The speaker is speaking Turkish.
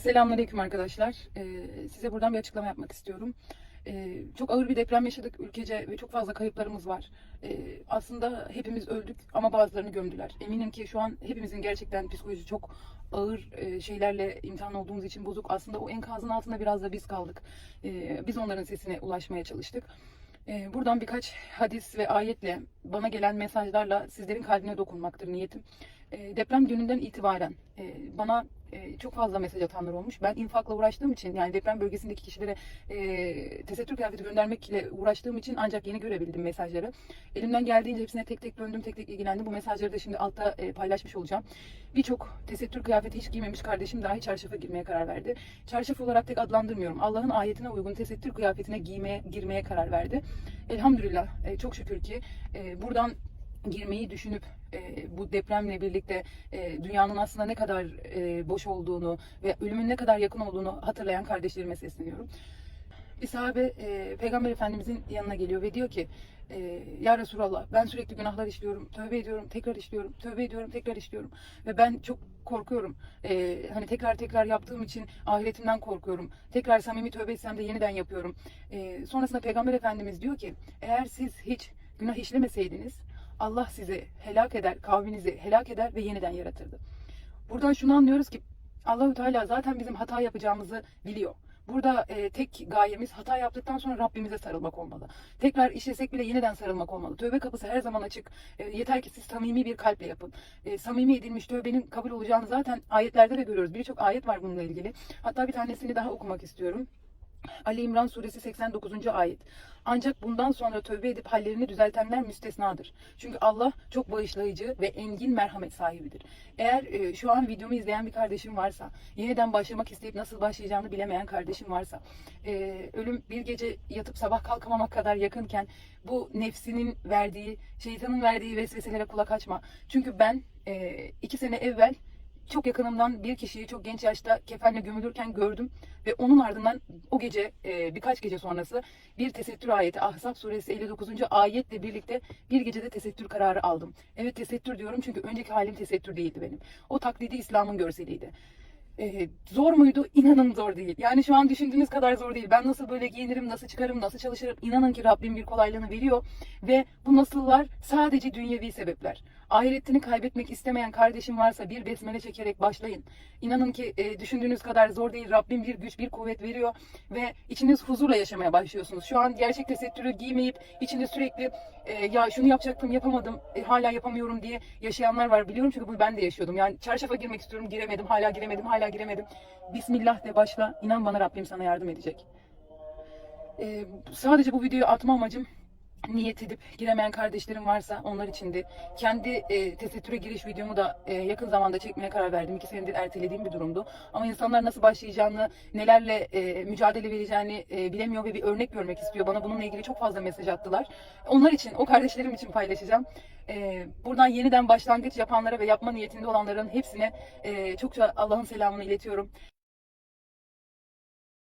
Selamünaleyküm arkadaşlar. Ee, size buradan bir açıklama yapmak istiyorum. Ee, çok ağır bir deprem yaşadık ülkece ve çok fazla kayıplarımız var. Ee, aslında hepimiz öldük ama bazılarını gömdüler. Eminim ki şu an hepimizin gerçekten psikoloji çok ağır e, şeylerle imtihan olduğumuz için bozuk. Aslında o enkazın altında biraz da biz kaldık. Ee, biz onların sesine ulaşmaya çalıştık. Ee, buradan birkaç hadis ve ayetle bana gelen mesajlarla sizlerin kalbine dokunmaktır niyetim. Ee, deprem gününden itibaren e, bana e, çok fazla mesaj atanlar olmuş. Ben infakla uğraştığım için yani deprem bölgesindeki kişilere e, tesettür kıyafeti göndermekle uğraştığım için ancak yeni görebildim mesajları. Elimden geldiğince hepsine tek tek döndüm, tek tek ilgilendim. Bu mesajları da şimdi altta e, paylaşmış olacağım. Birçok tesettür kıyafeti hiç giymemiş kardeşim dahi çarşafa girmeye karar verdi. Çarşaf olarak tek adlandırmıyorum. Allah'ın ayetine uygun tesettür kıyafetine giymeye, girmeye karar verdi. Elhamdülillah e, çok şükür ki e, buradan girmeyi düşünüp e, bu depremle birlikte e, dünyanın aslında ne kadar e, boş olduğunu ve ölümün ne kadar yakın olduğunu hatırlayan kardeşlerime sesleniyorum. Bir sahabe e, Peygamber Efendimizin yanına geliyor ve diyor ki e, Ya Resulallah ben sürekli günahlar işliyorum, tövbe ediyorum, tekrar işliyorum, tövbe ediyorum, tekrar işliyorum ve ben çok korkuyorum. E, hani tekrar tekrar yaptığım için ahiretimden korkuyorum. Tekrar samimi tövbe etsem de yeniden yapıyorum. E, sonrasında Peygamber Efendimiz diyor ki eğer siz hiç günah işlemeseydiniz Allah sizi helak eder, kavminizi helak eder ve yeniden yaratırdı. Buradan şunu anlıyoruz ki Allahü Teala zaten bizim hata yapacağımızı biliyor. Burada e, tek gayemiz hata yaptıktan sonra Rabbimize sarılmak olmalı. Tekrar işlesek bile yeniden sarılmak olmalı. Tövbe kapısı her zaman açık. E, yeter ki siz samimi bir kalple yapın. E, samimi edilmiş tövbenin kabul olacağını zaten ayetlerde de görüyoruz. Birçok ayet var bununla ilgili. Hatta bir tanesini daha okumak istiyorum. Ali İmran suresi 89. ayet. Ancak bundan sonra tövbe edip hallerini düzeltenler müstesnadır. Çünkü Allah çok bağışlayıcı ve engin merhamet sahibidir. Eğer e, şu an videomu izleyen bir kardeşim varsa, yeniden başlamak isteyip nasıl başlayacağını bilemeyen kardeşim varsa, e, ölüm bir gece yatıp sabah kalkamamak kadar yakınken bu nefsinin verdiği, şeytanın verdiği vesveselere kulak açma. Çünkü ben e, iki sene evvel çok yakınımdan bir kişiyi çok genç yaşta kefenle gömülürken gördüm ve onun ardından o gece e, birkaç gece sonrası bir tesettür ayeti Ahzab suresi 59. ayetle birlikte bir gecede tesettür kararı aldım. Evet tesettür diyorum çünkü önceki halim tesettür değildi benim. O taklidi İslam'ın görseliydi. Ee, zor muydu? İnanın zor değil. Yani şu an düşündüğünüz kadar zor değil. Ben nasıl böyle giyinirim, nasıl çıkarım, nasıl çalışırım? İnanın ki Rabbim bir kolaylığını veriyor. Ve bu nasıllar sadece dünyevi sebepler. Ahiretini kaybetmek istemeyen kardeşim varsa bir besmele çekerek başlayın. İnanın ki e, düşündüğünüz kadar zor değil. Rabbim bir güç, bir kuvvet veriyor. Ve içiniz huzurla yaşamaya başlıyorsunuz. Şu an gerçek tesettürü giymeyip içinde sürekli e, ya şunu yapacaktım yapamadım, e, hala yapamıyorum diye yaşayanlar var. Biliyorum çünkü bunu ben de yaşıyordum. Yani çarşafa girmek istiyorum, giremedim, hala giremedim, hala giremedim. Bismillah de başla. İnan bana Rabbim sana yardım edecek. Ee, sadece bu videoyu atma amacım niyet edip giremeyen kardeşlerim varsa onlar içindi. Kendi e, tesettüre giriş videomu da e, yakın zamanda çekmeye karar verdim. İki senedir ertelediğim bir durumdu. Ama insanlar nasıl başlayacağını, nelerle e, mücadele vereceğini e, bilemiyor ve bir örnek görmek istiyor. Bana bununla ilgili çok fazla mesaj attılar. Onlar için, o kardeşlerim için paylaşacağım. E, buradan yeniden başlangıç yapanlara ve yapma niyetinde olanların hepsine e, çokça Allah'ın selamını iletiyorum.